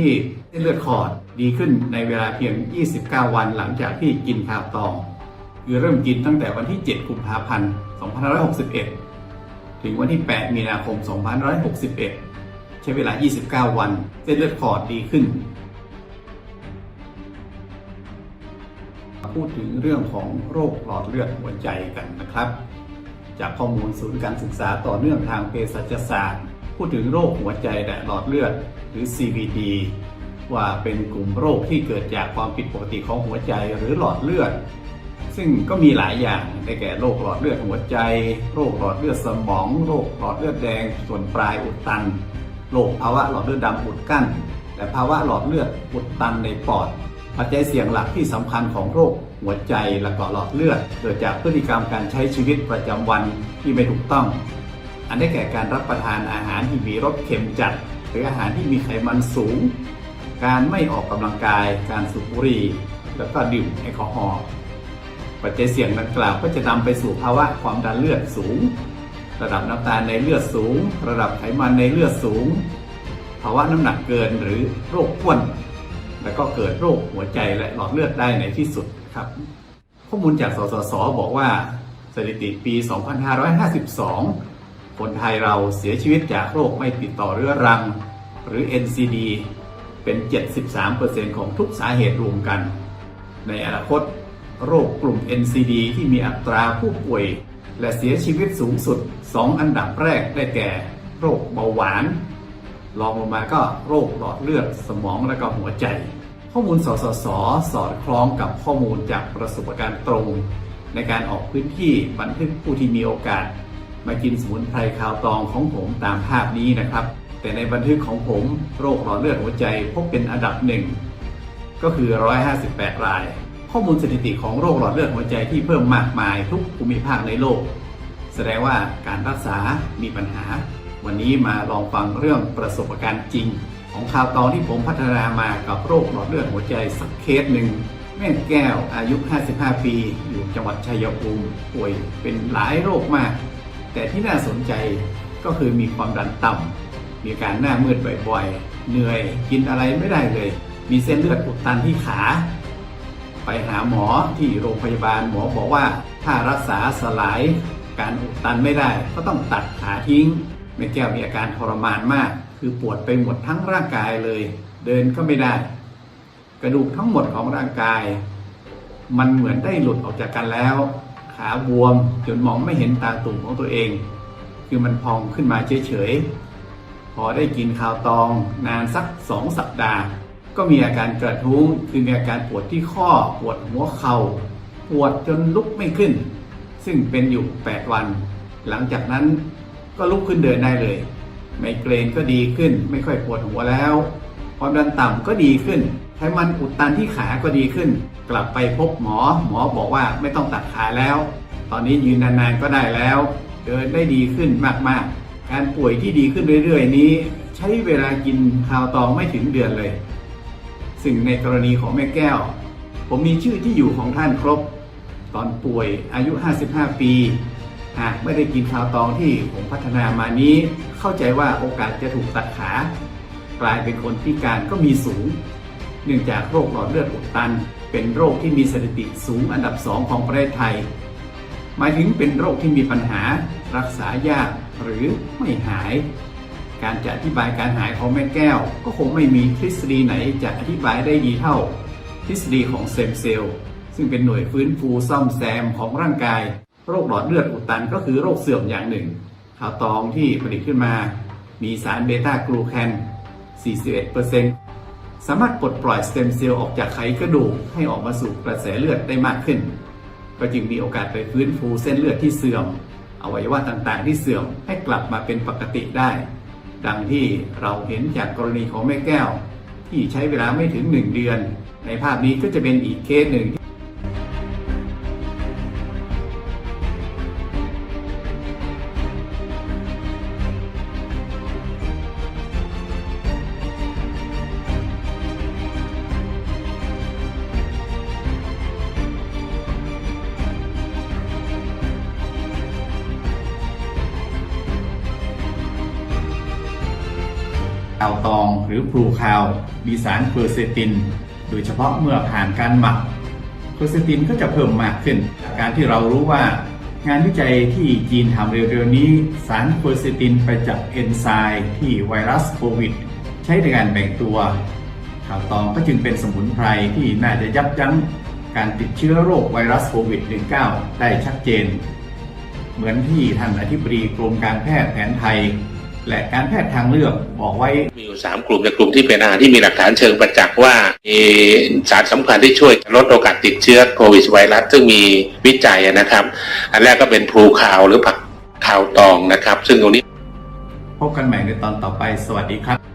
ที่เส้นเลือดขอดดีขึ้นในเวลาเพียง 29 วันหลังจากที่กินคาตอง คือเริ่มกินตั้งแต่วันที่ 7 กุมภาพันธ์ 2561 ถึงวันที่ 8 มีนาคม 2561 ใช้เวลา 29 วัน เส้นเลือดขอดดีขึ้น พูดถึงเรื่องของโรคหลอดเลือดหัวใจกันนะครับ จากข้อมูลศูนย์การศึกษาต่อเนื่องทางเภสัชศาสตร์ พูดถึงโรคหัวใจและหลอดเลือดหรือ CVD ว่าเป็นกลุ่มโรคที่เกิดจากความผิดปกติของหัวใจหรือหลอดเลือด ซึ่งก็มีหลายอย่างได้แก่โรคหลอดเลือดหัวใจ โรคหลอดเลือดสมอง โรคหลอดเลือดแดงส่วนปลายอุดตัน โรคภาวะหลอดเลือดดำอุดกั้น และภาวะหลอดเลือดอุดตันในปอด ปัจจัยเสี่ยงหลักที่สำคัญของโรคหัวใจและก็หลอดเลือด เกิดจากพฤติกรรมการใช้ชีวิตประจำวันที่ไม่ถูกต้อง อันได้แก่การรับประทานอาหารที่มีรสเค็มจัด หรืออาหารที่มีไขมันสูง การไม่ออกกำลังกาย การสูบบุหรี่แล้วก็ดื่มแอลกอฮอล์ปัจจัยเสี่ยงดังกล่าวก็จะนำไปสู่ภาวะความดันเลือดสูง ระดับน้ำตาลในเลือดสูง ระดับไขมันในเลือดสูง ภาวะน้ำหนักเกินหรือโรคอ้วน แล้วก็เกิดโรคหัวใจและหลอดเลือดได้ในที่สุดครับ ข้อมูลจากสสสบอกว่าสถิติปี 2552 คนไทยเราเสียชีวิตจากโรคไม่ติดต่อเรื้อรัง หรือ NCD เป็น 73%ของทุกสาเหตุรวมกัน ในอนาคต โรคกลุ่ม NCD ที่มีอัตราผู้ป่วย และเสียชีวิตสูงสุด 2 อันดับแรกได้แก่ โรคเบาหวานรองลงมาก็โรคหลอดเลือดสมองและก็หัวใจ ข้อมูลสสส สอดคล้องกับข้อมูลจากประสบการณ์ตรง ในการออกพื้นที่บันทึกผู้ที่มีโอกาส มากินสมุนไพรคาวตองของผมตามภาพนี้นะครับ แต่ในบันทึกของผมโรคหลอดเลือดหัวใจพบเป็นอันดับหนึ่งก็คือ 158 ราย ข้อมูลสถิติของโรคหลอดเลือดหัวใจที่เพิ่มมากมายทุกภูมิภาคในโลก แสดงว่าการรักษามีปัญหา วันนี้มาลองฟังเรื่องประสบการณ์จริง ของข่าวตอนที่ผมพัฒนามากับโรคหลอดเลือดหัวใจสักเคสหนึ่งแม่แก้วอายุ 55 ปี อยู่จังหวัดชัยภูมิป่วยเป็นหลายโรคมาก แต่ที่น่าสนใจก็คือมีความดันต่ำมีการหน้ามืดบ่อยๆ เหนื่อยกินอะไรไม่ได้เลย มีเส้นเลือดอุดตันที่ขา ไปหาหมอที่โรงพยาบาลหมอบอกว่า ถ้ารักษาสลายการอุดตันไม่ได้ ก็ต้องตัดขาทิ้งแม่แก้วมีอาการทรมานมาก คือปวดไปหมดทั้งร่างกายเลย เดินก็ไม่ได้ กระดูกทั้งหมดของร่างกาย มันเหมือนได้หลุดออกจากกันแล้ว ขาบวมจนมองไม่เห็นตาตุ่มของตัวเอง คือมันพองขึ้นมาเฉยๆ พอได้กินข้าวตองนานสักสองสัปดาห์ ก็มีอาการกระทุ้งคือมีอาการปวดที่ข้อปวดหัวเขา่าปวดจนลุกไม่ขึ้น ซึ่งเป็นอยู่ 8 วัน หลังจากนั้นก็ลุกขึ้นเดินได้เลยไมเกรนก็ดีขึ้น ไม่ค่อยปวดหัวแล้วความดันต่ำก็ดีขึ้น ไขมันอุดตันที่ขาก็ดีขึ้น กลับไปพบหมอ หมอบอกว่าไม่ต้องตัดขาแล้ว ตอนนี้ยืนนานๆก็ได้แล้ว เดินได้ดีขึ้นมากๆ การป่วยที่ดีขึ้นเรื่อยๆ นี้ ใช้เวลากินคาวตองไม่ถึงเดือนเลย ซึ่งในกรณีของแม่แก้ว ผมมีชื่อที่อยู่ของท่านครบ ตอนป่วยอายุ 55 ปี หากไม่ได้กินคาวตองที่ผมพัฒนามานี้ เข้าใจว่าโอกาสจะถูกตัดขากลายเป็นคนพิการก็มีสูง เนื่องจากโรคหลอดเลือดอุดตัน เป็นโรคที่มีสถิติสูงอันดับสองของประเทศไทย หมายถึงเป็นโรคที่มีปัญหารักษายากหรือไม่หาย การจะอธิบายการหายของแม่แก้ว ก็คงไม่มีทฤษฎีไหนจะอธิบายได้ดีเท่า ทฤษฎีของเซมเซลล์ซึ่งเป็นหน่วยฟื้นฟูซ่อมแซมของร่างกาย โรคหลอดเลือดอุดตันก็คือโรคเสื่อมอย่างหนึ่งข่าวตองที่ผลิตขึ้นมา มีสารเบต้ากลูแคน 41% สามารถปลดปล่อยสเต็มเซลล์ออกจากไขกระดูกให้ออกมาสู่กระแสเลือดได้มากขึ้น ก็จึงมีโอกาสไปฟื้นฟูเส้นเลือดที่เสื่อม อวัยวะต่างๆ ที่เสื่อมให้กลับมาเป็นปกติได้ ดังที่เราเห็นจากกรณีของแม่แก้ว ที่ใช้เวลาไม่ถึง 1 เดือน ในภาพนี้ก็จะเป็นอีกเคสหนึ่ง เอาวตองหรือพลูคาวมีสารเพอร์เซติน โดยเฉพาะเมื่อผ่านการหมักเพอร์เซตินก็จะเพิ่มมากขึ้น การที่เรารู้ว่างานวิจัยที่จีนทำเร็วๆนี้ สารเพอร์เซตินไปจับเอนไซม์ที่ไวรัสโควิด ใช้ในการแบ่งตัวข่าวตองก็จึงเป็นสมุนไพรที่น่าจะยับยั้งการติดเชื้อโรคไวรัสโควิด -19 ได้ชัดเจน เหมือนที่ท่านอธิบดีกรมการแพทย์แผนไทย และการแพทย์ทางเลือกบอกไว้ มีอยู่สามกลุ่มในกลุ่มที่เป็นอาหารที่มีหลักฐานเชิงประจักษ์ว่ามีสารสำคัญที่ช่วยลดโอกาสติดเชื้อโควิดไวรัสซึ่งมีวิจัยนะครับ อันแรกก็เป็นพลูคาวหรือผักคาวตองนะครับ ซึ่งตรงนี้ พบกันใหม่ในตอนต่อไปสวัสดีครับ